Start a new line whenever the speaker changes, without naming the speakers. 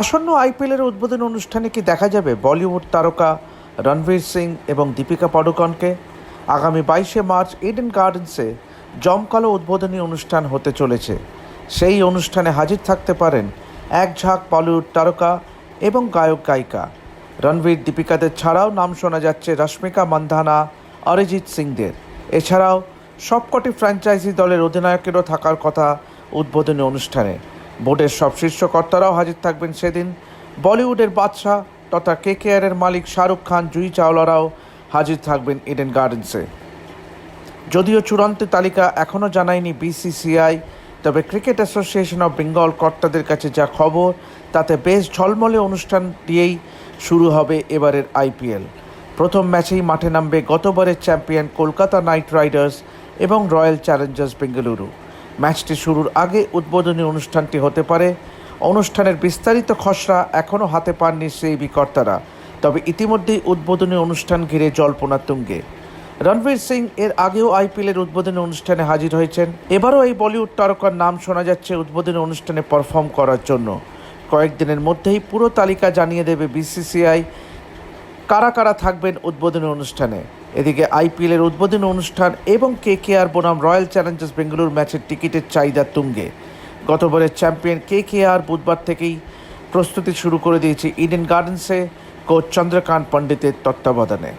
আসন্ন আইপিএলের উদ্বোধনী অনুষ্ঠানে কি দেখা যাবে? বলিউড তারকা রণবীর সিং এবং দীপিকা পাডুকনকে আগামী বাইশে মার্চ ইডেন গার্ডেন্সে জমকালো উদ্বোধনী অনুষ্ঠান হতে চলেছে। সেই অনুষ্ঠানে হাজির থাকতে পারেন এক ঝাঁক বলিউড তারকা এবং গায়ক গায়িকা। রণবীর দীপিকাদের ছাড়াও নাম শোনা যাচ্ছে রশ্মিকা মান্ধানা, অরিজিৎ সিংদের। এছাড়াও সবকটি ফ্র্যাঞ্চাইজি দলের অধিনায়কেরও থাকার কথা উদ্বোধনী অনুষ্ঠানে। বোর্ডের সব শীর্ষ কর্তারাও হাজির থাকবেন সেদিন। বলিউডের বাদশাহ তথা কে কে এর মালিক শাহরুখ খান, জুই চাওলারাও হাজির থাকবেন ইডেন গার্ডেন্সে যদিও চূড়ান্ত তালিকা এখনও জানায়নি বিসিসিআই তবে ক্রিকেট অ্যাসোসিয়েশন অফ বেঙ্গল কর্তাদের কাছে যা খবর, তাতে বেশ ঝলমলে অনুষ্ঠান দিয়েই শুরু হবে এবারের আইপিএল প্রথম ম্যাচেই মাঠে নামবে গতবারের চ্যাম্পিয়ন কলকাতা নাইট রাইডার্স এবং রয়্যাল চ্যালেঞ্জার্স বেঙ্গালুরু। ম্যাচটি শুরুর আগে উদ্বোধনী অনুষ্ঠানটি হতে পারে। অনুষ্ঠানের বিস্তারিত খসড়া এখনও হাতে পাননি সেই বিকর্তারা। তবে ইতিমধ্যেই উদ্বোধনী অনুষ্ঠান ঘিরে জল্পনা তুঙ্গে। রণবীর সিং এর আগেও আইপিএলের উদ্বোধনী অনুষ্ঠানে হাজির হয়েছেন। এবারও এই বলিউড তারকার নাম শোনা যাচ্ছে উদ্বোধনী অনুষ্ঠানে পারফর্ম করার জন্য। কয়েকদিনের মধ্যেই পুরো তালিকা জানিয়ে দেবে বিসিসিআই। কারা কারা থাকবেন উদ্বোধনী অনুষ্ঠানে? এদিকে আইপিএলের উদ্বোধনী অনুষ্ঠান এবং কে কে আর বনাম রয়্যাল চ্যালেঞ্জার্স বেঙ্গালুরু ম্যাচের টিকিটের চাহিদা তুঙ্গে। গতবারের চ্যাম্পিয়ন কে কে আর বুধবার থেকেই প্রস্তুতি শুরু করে দিয়েছে ইডেন গার্ডেন্সে কোচ চন্দ্রকান্ত পণ্ডিতের তত্ত্বাবধানে।